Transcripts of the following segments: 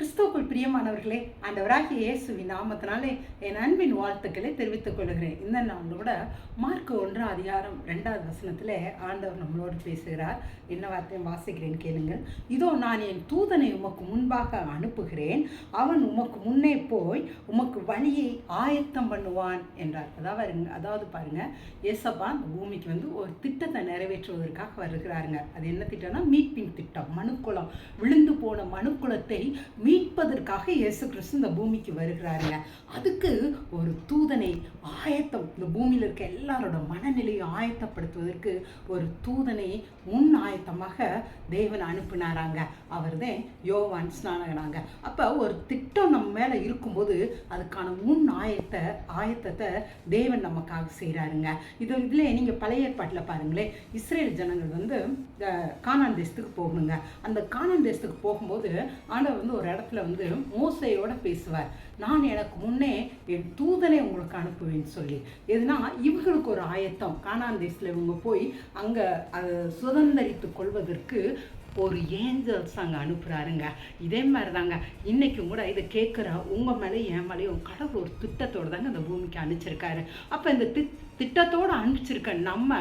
கிறிஸ்துவுக்குள் பிரியமானவர்களே ஆண்டவராகிய இயேசுவின் நாமத்தினாலே என் அன்பின் வாழ்த்துக்களை தெரிவித்துக் கொள்கிறேன். இந்த நாளோட மார்க் ஒன்று அதிகாரம் ரெண்டாவது வசனத்தில் ஆண்டவர் நம்மளோடு பேசுகிறார். என்ன வார்த்தையும் வாசிக்கிறேன் கேளுங்கள். இதோ நான் என் தூதனை உமக்கு முன்பாக அனுப்புகிறேன். அவன் உமக்கு முன்னே போய் உமக்கு வழியை ஆயத்தம் பண்ணுவான் என்றார். அதாவது அதாவது பாருங்கள் ஏசப்பா அந்த பூமிக்கு வந்து ஒரு திட்டத்தை நிறைவேற்றுவதற்காக வருகிறாருங்க. அது என்ன திட்டம்னா மீட்பின் திட்டம் மனுக்குளம் விழுந்து போன மனுக்குலத்தை மீட்பதற்காக இயேசு கிறிஸ்து இந்த பூமிக்கு வருகிறாருங்க. அதுக்கு ஒரு தூதனை ஆயத்தம் இந்த பூமியில் இருக்க எல்லாரோட மனநிலையை ஆயத்தப்படுத்துவதற்கு ஒரு தூதனை முன் ஆயத்தமாக தேவன் அனுப்பினாராங்க. அவர் தான் யோவான் ஸ்நானகனாங்க அப்போ ஒரு திட்டம் நம்ம மேலே இருக்கும்போது அதுக்கான முன் ஆயத்தை ஆயத்தத்தை தேவன் நமக்காக செய்கிறாருங்க இது இதில் நீங்கள் பழைய ஏற்பாட்டில் பாருங்களேன். இஸ்ரேல் ஜனங்கள் வந்து காணான் கானான் தேசத்துக்கு போகணுங்க. அந்த கானான் தேசத்துக்கு போகும்போது ஆண்டவர் வந்து ஒரு இடத்துல வந்து மோசையோட பேசுவார். நான் எனக்கு முன்னே என் தூதனை உங்களுக்கு அனுப்புவேன்னு சொல்லி. எதுனா இவங்களுக்கு ஒரு ஆயத்தம். கானான் தேசத்தில் இவங்க போய் அங்கே அதை சுதந்திரித்து கொள்வதற்கு ஒரு ஏஞ்சல்ஸ் அங்கே அனுப்புகிறாருங்க இதே மாதிரி தாங்க இன்றைக்கும் கூட இதை கேட்குற உங்கள் மேலே என் மேலேயும் கடவுள் ஒரு திட்டத்தோடு தாங்க இந்த பூமிக்கு அனுப்பிச்சிருக்காரு. அப்போ இந்த திட் திட்டத்தோடு அனுப்பிச்சிருக்க நம்ம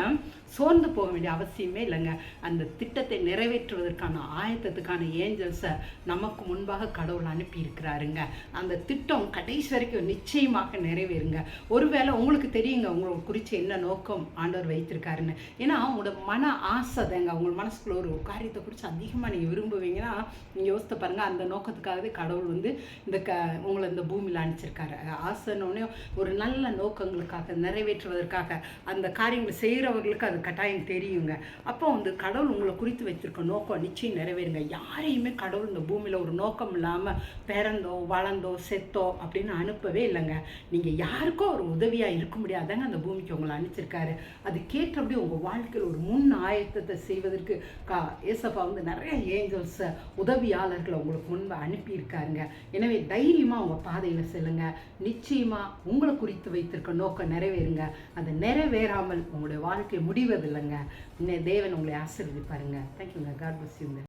சோர்ந்து போக வேண்டிய அவசியமே இல்லைங்க. அந்த திட்டத்தை நிறைவேற்றுவதற்கான ஆயத்தத்துக்கான ஏஞ்சல்ஸை நமக்கு முன்பாக கடவுள் அனுப்பியிருக்கிறாருங்க. அந்த திட்டம் கடைசி வரைக்கும் நிச்சயமாக நிறைவேறுங்க. ஒருவேளை உங்களுக்கு தெரியுங்க உங்களை குறித்து என்ன நோக்கம் ஆண்டவர் வைத்திருக்காருன்னு. ஏன்னா அவங்களோட மன ஆசை தாங்க. உங்கள் மனசுக்குள்ள ஒரு காரியத்தை குறித்து அதிகமாக நீங்கள் விரும்புவீங்கன்னா நீங்கள் யோசித்து பாருங்கள் அந்த நோக்கத்துக்காகவே கடவுள் வந்து இந்த க உங்களை இந்த பூமியில் அனுப்பிச்சிருக்காரு. ஆசைன்னொடனே ஒரு நல்ல நோக்கங்களுக்காக நிறைவேற்றுவதற்காக அந்த காரியங்களை செய்கிறவர்களுக்கு அது கட்டாயம் தெரியுங்க. அப்போ வந்து கடவுள் உங்களை குறித்து வச்சிருக்க நோக்கம் நிச்சயம் நிறைவேறுங்க. யாரையுமே கடவுள் இந்த பூமியில் ஒரு நோக்கம் இல்லாமல் பிறந்தோ வளர்ந்தோ செத்தோ அப்படின்னு அனுப்பவே இல்லைங்க. நீங்கள் யாருக்கோ ஒரு உதவியாக இருக்க முடியாதாங்க அந்த பூமிக்கு உங்களை அனுப்பிச்சிருக்காரு. அது கேட்டபடி உங்கள் வாழ்க்கையில் ஒரு முன் ஆயத்தத்தை செய்வதற்கு கா ஏசப்பா வந்து நிறைய ஏஞ்சல்ஸ் உதவியாளர்களை உங்களுக்கு முன்பு அனுப்பியிருக்காருங்க. எனவே தைரியமாக உங்கள் பாதையில் செல்லுங்க. நிச்சயமாக உங்களை குறித்து வைத்திருக்க நோக்கம் நிறைவேறுங்க. அது நிறைவேறாமல் உங்களுடைய வாழ்க்கை முடிவதில்லைங்க. இன்னும் தேவன் உங்களை ஆசீர்வதிப்பாருங்க. தேங்க்யூங்க காட் பிளஸ் யூங்க